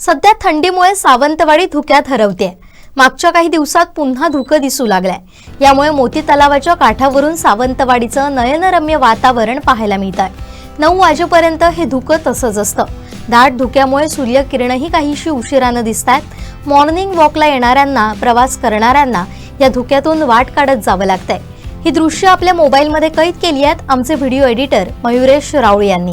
सध्या थंडीमुळे सावंतवाडी धुक्यात हरवते मागच्या काही दिवसात पुन्हा धुकं दिसू लागलंय. यामुळे मोती तलावाच्या काठावरून सावंतवाडीचं नयनरम्य वातावरण पाहायला मिळत आहे नऊ वाजेपर्यंत हे धुकं तसंच असतं. दाट धुक्यामुळे सूर्यकिरणही काहीशी उशिरानं दिसत आहेत मॉर्निंग वॉकला येणाऱ्यांना प्रवास करणाऱ्यांना या धुक्यातून वाट काढत जावं लागतंय. ही दृश्य आपल्या मोबाईलमध्ये कैद केली आहेत आमचे व्हिडिओ एडिटर मयुरेश राऊळ यांनी.